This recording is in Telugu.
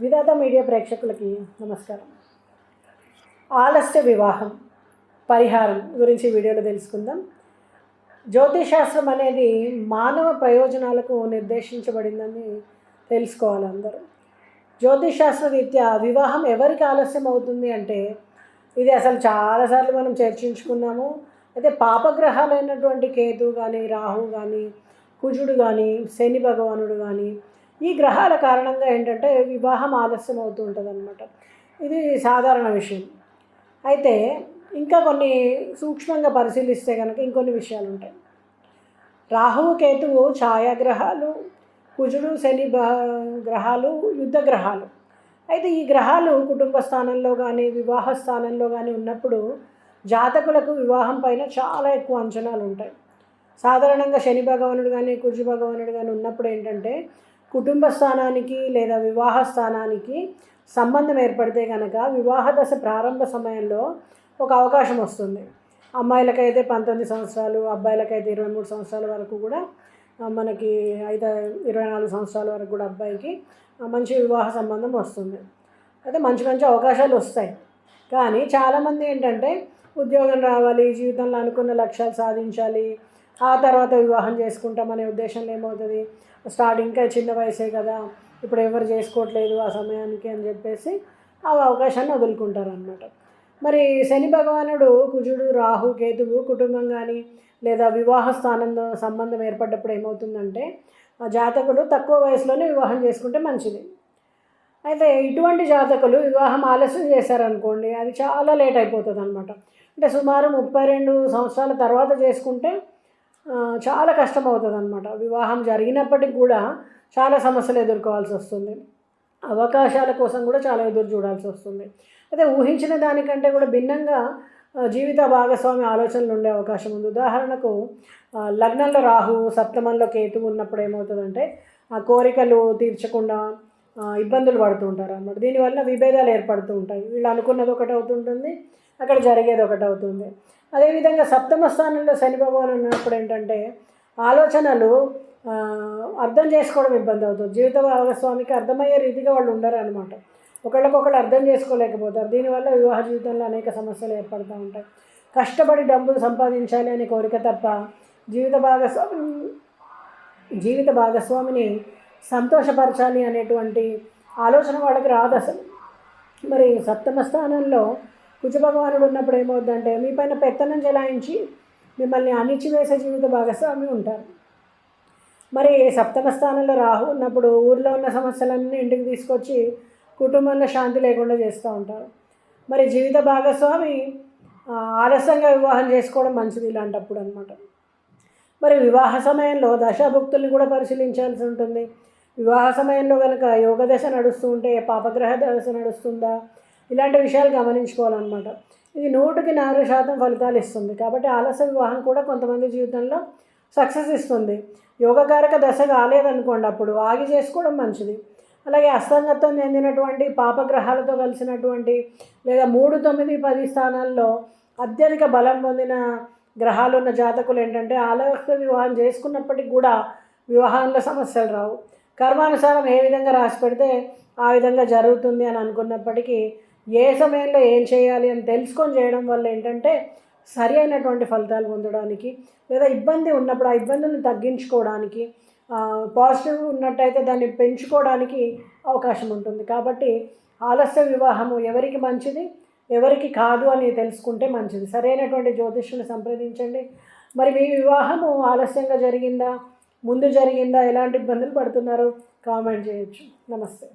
విధాత మీడియా ప్రేక్షకులకి నమస్కారం. ఆలస్య వివాహం పరిహారం గురించి వీడియోలో తెలుసుకుందాం. జ్యోతిశాస్త్రం అనేది మానవ ప్రయోజనాలకు నిర్దేశించబడిందని తెలుసుకోవాలి అందరూ. జ్యోతిశాస్త్ర రీత్యా వివాహం ఎవరికి ఆలస్యం అవుతుంది అంటే ఇది అసలు చాలాసార్లు మనం చర్చించుకున్నాము. అయితే పాపగ్రహాలైనటువంటి కేతు కానీ రాహు కానీ కుజుడు కానీ శని భగవానుడు కానీ ఈ గ్రహాల కారణంగా ఏంటంటే వివాహం ఆలస్యం అవుతూ ఉంటుంది అనమాట ఇది సాధారణ విషయం. అయితే ఇంకా కొన్ని సూక్ష్మంగా పరిశీలిస్తే కనుక ఇంకొన్ని విషయాలు ఉంటాయి రాహువు కేతువు ఛాయాగ్రహాలు కుజుడు శని గ్రహాలు యుద్ధ గ్రహాలు. అయితే ఈ గ్రహాలు కుటుంబ స్థానంలో కానీ వివాహ స్థానంలో కానీ ఉన్నప్పుడు జాతకులకు వివాహం పైన చాలా ఎక్కువ అంచనాలు ఉంటాయి సాధారణంగా శని భగవానుడు కానీ కుజు భగవానుడు కానీ ఉన్నప్పుడు ఏంటంటే కుటుంబ స్థానానికి లేదా వివాహ స్థానానికి సంబంధం ఏర్పడితే కనుక వివాహ దశ ప్రారంభ సమయంలో ఒక అవకాశం వస్తుంది. అమ్మాయిలకైతే పంతొమ్మిది సంవత్సరాలు అబ్బాయిలకైతే ఇరవై మూడు సంవత్సరాల వరకు కూడా మనకి అయితే ఇరవై నాలుగు సంవత్సరాల వరకు కూడా అబ్బాయికి మంచి వివాహ సంబంధం వస్తుంది. అయితే మంచి మంచి అవకాశాలు వస్తాయి. కానీ చాలామంది ఏంటంటే ఉద్యోగం రావాలి జీవితంలో అనుకున్న లక్ష్యాలు సాధించాలి ఆ తర్వాత వివాహం చేసుకుంటామనే ఉద్దేశంలో ఏమవుతుంది? స్టార్ట్ ఇంకా చిన్న వయసే కదా ఇప్పుడు ఎవరు చేసుకోవట్లేదు ఆ సమయానికి అని చెప్పేసి ఆ అవకాశాన్ని వదులుకుంటారు అనమాట మరి శని భగవానుడు కుజుడు రాహు కేతువు కుటుంబం కానీ లేదా వివాహ స్థానంలో సంబంధం ఏర్పడ్డప్పుడు ఏమవుతుందంటే ఆ జాతకులు తక్కువ వయసులోనే వివాహం చేసుకుంటే మంచిది. అయితే ఇటువంటి జాతకులు వివాహం ఆలస్యం చేశారనుకోండి అది చాలా లేట్ అయిపోతుంది అనమాట అంటే సుమారు ముప్పై రెండు సంవత్సరాల తర్వాత చేసుకుంటే చాలా కష్టం అవుతుంది అనమాట వివాహం జరిగినప్పటికి కూడా చాలా సమస్యలు ఎదుర్కోవాల్సి వస్తుంది. అవకాశాల కోసం కూడా చాలా ఎదురు చూడాల్సి వస్తుంది. అయితే ఊహించిన దానికంటే కూడా భిన్నంగా జీవిత భాగస్వామి ఆలోచనలు ఉండే అవకాశం ఉంది. ఉదాహరణకు లగ్నంలో రాహు సప్తమంలో కేతు ఉన్నప్పుడు ఏమవుతుందంటే ఆ కోరికలు తీర్చకుండా ఇబ్బందులు పడుతూ ఉంటారు అన్నమాట. దీనివల్ల విభేదాలు ఏర్పడుతూ ఉంటాయి. వీళ్ళు అనుకున్నది ఒకటి అవుతుంటుంది అక్కడ జరిగేది ఒకటి అవుతుంది. అదేవిధంగా సప్తమ స్థానంలో శని భగవాన్ ఉన్నప్పుడు ఏంటంటే ఆలోచనలు అర్థం చేసుకోవడం ఇబ్బంది అవుతుంది. జీవిత భాగస్వామికి అర్థమయ్యే రీతిగా వాళ్ళు ఉండరు అనమాట ఒకళ్ళకొకళ్ళు అర్థం చేసుకోలేకపోతారు. దీనివల్ల వివాహ జీవితంలో అనేక సమస్యలు ఏర్పడుతూ ఉంటాయి. కష్టపడి డబ్బులు సంపాదించాలి అనే కోరిక తప్ప జీవిత భాగస్వామి జీవిత భాగస్వామిని సంతోషపరచాలి అనేటువంటి ఆలోచన వాళ్ళకి రాదు అసలు. మరి సప్తమ స్థానంలో కుజభగవానుడు ఉన్నప్పుడు ఏమవుద్దంటే మీ పైన పెత్తనం చెలాయించి మిమ్మల్ని అణిచివేసే జీవిత భాగస్వామి ఉంటారు. మరి సప్తమ స్థానంలో రాహు ఉన్నప్పుడు ఊర్లో ఉన్న సమస్యలన్నీ ఇంటికి తీసుకొచ్చి కుటుంబంలో శాంతి లేకుండా చేస్తూ ఉంటారు. మరి జీవిత భాగస్వామి ఆలస్యంగా వివాహం చేసుకోవడం మంచిది ఇలాంటప్పుడు అనమాట మరి వివాహ సమయంలో దశాభుక్తుల్ని కూడా పరిశీలించాల్సి ఉంటుంది. వివాహ సమయంలో కనుక యోగ దశ నడుస్తూ ఉంటే పాపగ్రహ దశ నడుస్తుందా? ఇలాంటి విషయాలు గమనించుకోవాలన్నమాట. ఇది నూటికి నాలుగు శాతం ఫలితాలు ఇస్తుంది. కాబట్టి ఆలస్య వివాహం కూడా కొంతమంది జీవితంలో సక్సెస్ ఇస్తుంది. యోగకారక దశ కాలేదనుకోండి అప్పుడు ఆగి చేసుకోవడం మంచిది. అలాగే అస్తంగత్వం చెందినటువంటి పాపగ్రహాలతో కలిసినటువంటి లేదా మూడు తొమ్మిది పది స్థానాల్లో అత్యధిక బలం పొందిన గ్రహాలు ఉన్న జాతకులు ఏంటంటే ఆలస్య వివాహం చేసుకున్నప్పటికి కూడా వివాహంలో సమస్యలు రావు. కర్మానుసారం ఏ విధంగా రాసి పెడితే ఆ విధంగా జరుగుతుంది అని అనుకున్నప్పటికీ ఏ సమయంలో ఏం చేయాలి అని తెలుసుకొని చేయడం వల్ల ఏంటంటే సరి అయినటువంటి ఫలితాలు పొందడానికి లేదా ఇబ్బంది ఉన్నప్పుడు ఆ ఇబ్బందులను తగ్గించుకోవడానికి పాజిటివ్ ఉన్నట్టయితే దాన్ని పెంచుకోవడానికి అవకాశం ఉంటుంది. కాబట్టి ఆలస్య వివాహము ఎవరికి మంచిది? ఎవరికి కాదు అని తెలుసుకుంటే మంచిది. సరైనటువంటి జ్యోతిష్యుని సంప్రదించండి. మరి మీ వివాహము ఆలస్యంగా జరిగిందా? ముందు జరిగిందా? ఎలాంటి ఇబ్బందులు పడుతున్నారు? కామెంట్ చేయొచ్చు. నమస్తే.